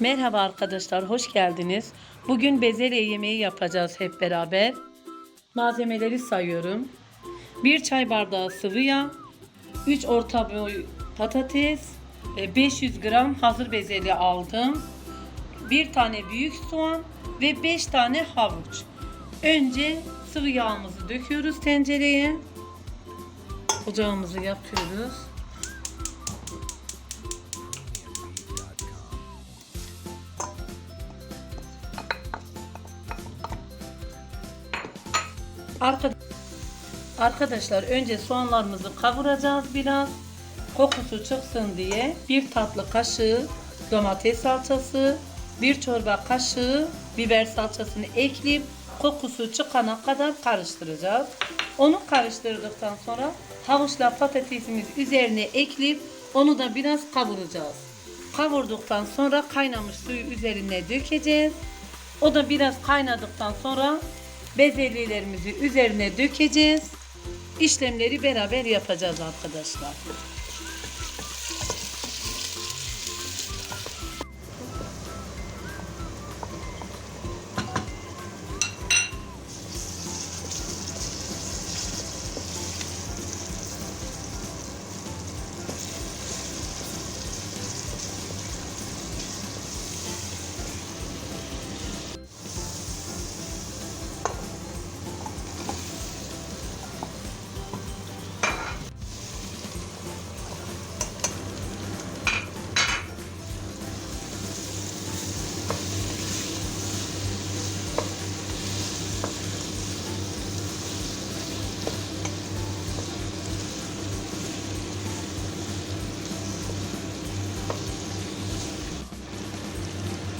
Merhaba arkadaşlar, hoş geldiniz. Bugün bezelye yemeği yapacağız hep beraber. Malzemeleri sayıyorum. 1 çay bardağı sıvı yağ, 3 orta boy patates, e, 500 gram hazır bezelye aldım. 1 tane büyük soğan ve 5 tane havuç. Önce sıvı yağımızı döküyoruz tencereye. Ocağımızı yapıyoruz. Arkadaşlar önce soğanlarımızı kavuracağız biraz. Kokusu çıksın diye bir tatlı kaşığı domates salçası, bir çorba kaşığı biber salçasını ekleyip kokusu çıkana kadar karıştıracağız. Onu karıştırdıktan sonra havuçla patatesimiz üzerine ekleyip onu da biraz kavuracağız. Kavurduktan sonra kaynamış suyu üzerine dökeceğiz. O da biraz kaynadıktan sonra bezelyelerimizi üzerine dökeceğiz. İşlemleri beraber yapacağız arkadaşlar.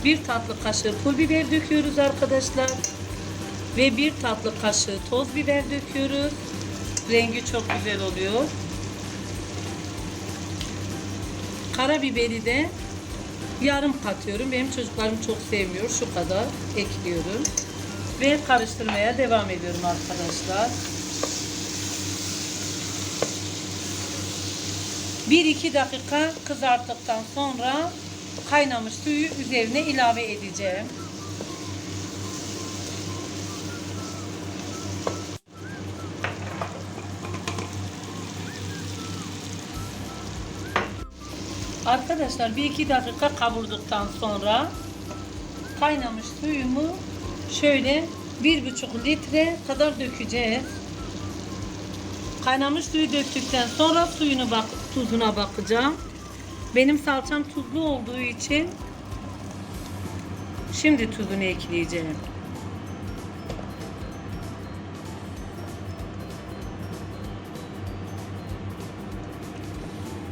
Bir tatlı kaşığı pul biber döküyoruz arkadaşlar. Ve bir tatlı kaşığı toz biber döküyoruz. Rengi çok güzel oluyor. Karabiberi de yarım katıyorum. Benim çocuklarım çok sevmiyor. Şu kadar ekliyorum. Ve karıştırmaya devam ediyorum arkadaşlar. 1-2 dakika kızarttıktan sonra kaynamış suyu üzerine ilave edeceğim. Arkadaşlar 1-2 dakika kavurduktan sonra kaynamış suyumu şöyle 1,5 litre kadar dökeceğiz. Kaynamış suyu döktükten sonra suyunu bak tuzuna bakacağım. Benim salçam tuzlu olduğu için şimdi tuzunu ekleyeceğim.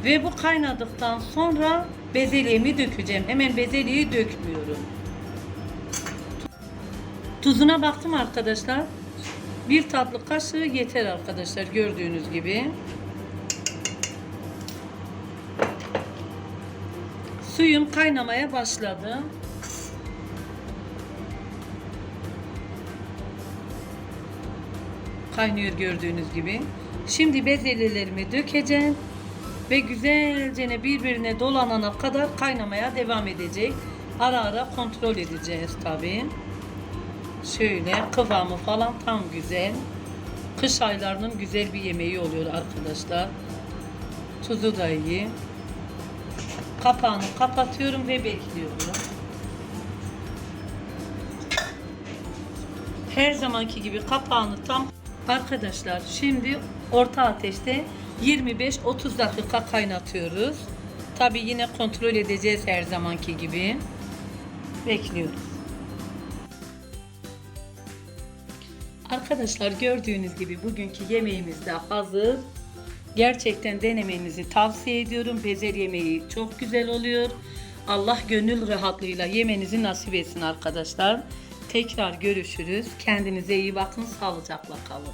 Ve bu kaynadıktan sonra bezelyemi dökeceğim. Hemen bezelyeyi dökmüyorum. Tuzuna baktım arkadaşlar. Bir tatlı kaşığı yeter arkadaşlar gördüğünüz gibi. Suyum kaynamaya başladı. Kaynıyor gördüğünüz gibi. Şimdi bezelyelerimi dökeceğim ve güzelce birbirine dolanana kadar kaynamaya devam edecek. Ara ara kontrol edeceğiz tabii. Şöyle kıvamı falan tam güzel. Kış aylarının güzel bir yemeği oluyor arkadaşlar. Tuzu da iyi. Kapağını kapatıyorum ve bekliyorum. Her zamanki gibi kapağını tam arkadaşlar şimdi orta ateşte 25-30 dakika kaynatıyoruz. Tabi yine kontrol edeceğiz her zamanki gibi. Bekliyoruz. Arkadaşlar gördüğünüz gibi bugünkü yemeğimiz de hazır. Gerçekten denemenizi tavsiye ediyorum. Bezelye yemeği çok güzel oluyor. Allah gönül rahatlığıyla yemenizi nasip etsin arkadaşlar. Tekrar görüşürüz. Kendinize iyi bakın. Sağlıcakla kalın.